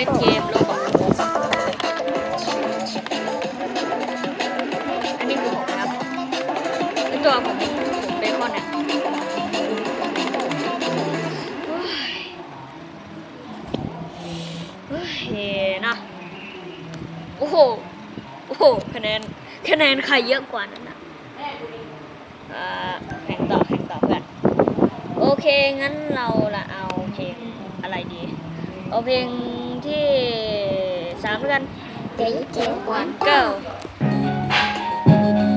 ล่นเกมโลบอกอันนี้คือผมนะครับตัวผมผมเบคอนเนี่ยเฮ้นะโอ้โห โอ้โห คะแนน คะแนนใครเยอะกว่านั้นนะอ่าแข่งต่อ แข่งต่อเพื่อนโอเค งั้นเราละเอาเพลงอะไรดี เอาเพลง ที่สามแล้วกัน Three, two, one, go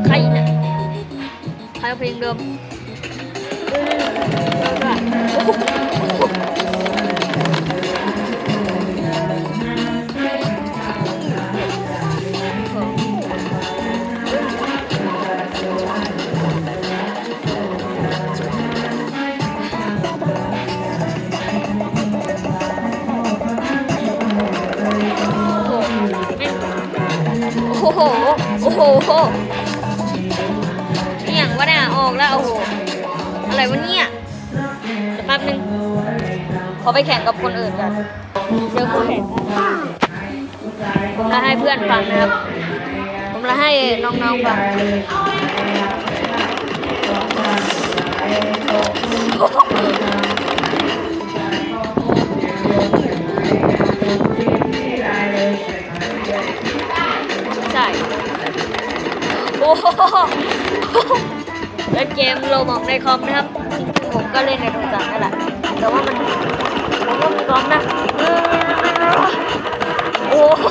ใครเนี่ยใครเอาเพลงเดิมเออ โอ้โหโอ้โหโอ้โหนี่อย่างวะเนี่ยออกแล้วโอ้โหอะไรวะเนี่ยเดี๋ยวแป๊บนึงขอไปแข่งกับคนอื่นกันเจอคู่แข่งผมจะให้เพื่อนฟังนะครับ ผมจะให้น้องๆฟังใช่ เกมโลบอกในคอมนะครับ ผมก็เล่นในโทรศัพท์นั่นแหละ แต่ว่ามันผมก็มีคอมนะ โอ้โหโอ้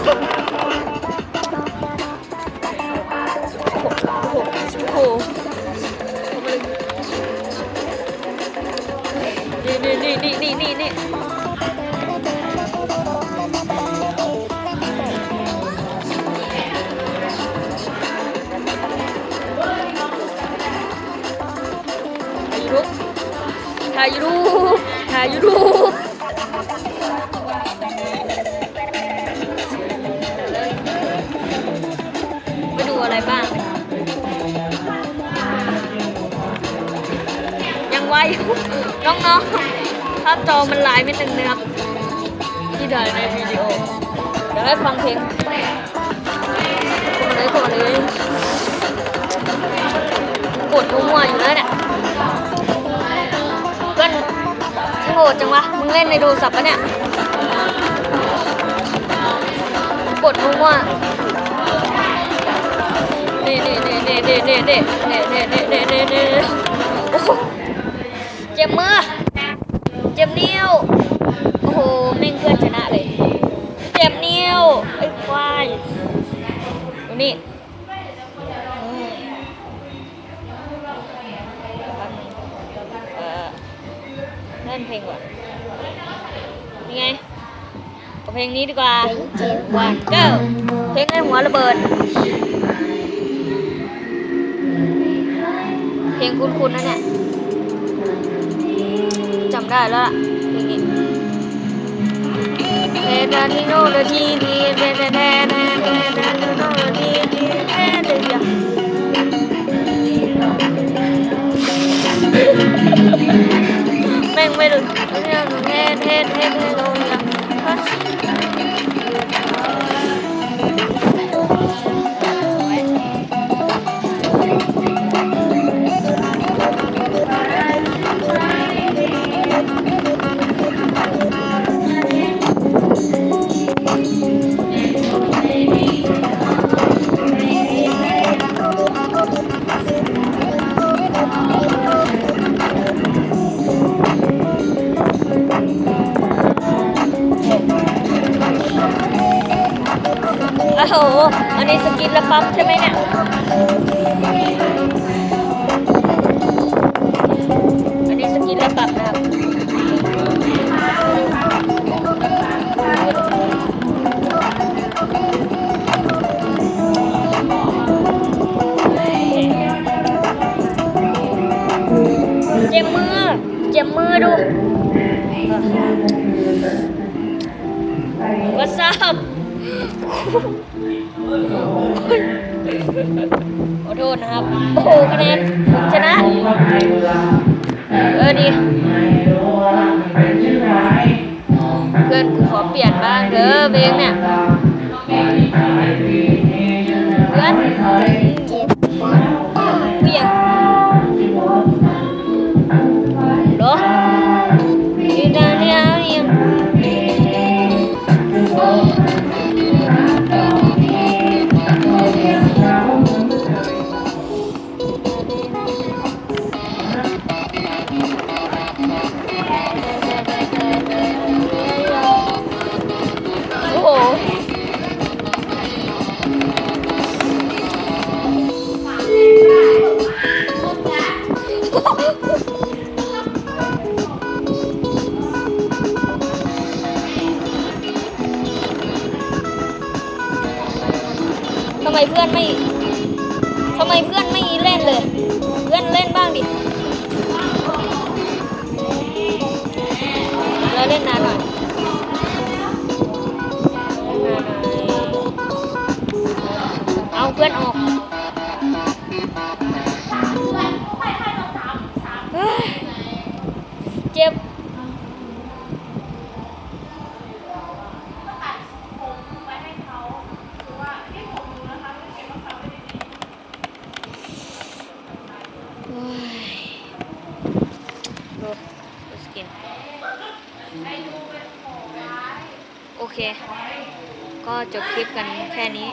โหโอ้โหนี่นี่นี่นี่นี่นี่ายยูทูบถ่ายยูทูบถ่ายยูทูบไปดูอะไรบ้าง ยังไวอยู่น้องๆภาพจอมันลายไม่ตึงนะครับที่ถ่ายในวิดีโอ เดี๋ยวให้ฟังเพลงกดเลยกดเลยกดมั่วอยู่แล้วเนี่ย หดจังวะ มึงเล่นในโทรศัพท์ปะเนี่ยกดมั่วๆนี่นี่นี่นี่นี่นี่นี่นี่นี่นี่นี่นี่นี่โอ้เจ็บมือ เจ็บนิ้ว โอ้โหแม่งเพื่อนชนะเลย เจ็บนิ้ว ไอ้ควายดูนี่ ล่นเพลงก่อนนี่ไงเอาเพลงนี้ดีกว่า three, two, วัน one. เก้าเพลงในหัวระเบิด เพลงคุ้นๆนะเนี่ยจำได้แล้วล่ะเพลงนี้เดดานิโนเดทีดีเดดาเดดาเดดานิโนเดทีดี anh quay được. Nghe nghe nghe nghe rồi phát อ้ยยังโอ้โหอันนี้สกินละปั๊บใช่ไหมเนี่ยอันนี้สกินละปั๊บนะครับเจ็บมือ เจ็บมือดูวัสซับ ขอโทษนะครับ โอ้โหคะแนนชนะำไมเพื่อนไม่ทำไมเพื่อนไม่เล่นเลย เพื่อนเล่นบ้างดิเราเล่นนานหน่อยเอาเพื่อนออกเจ็บ ดูดูสกิน โอเค ก็จบคลิปกันแค่นี้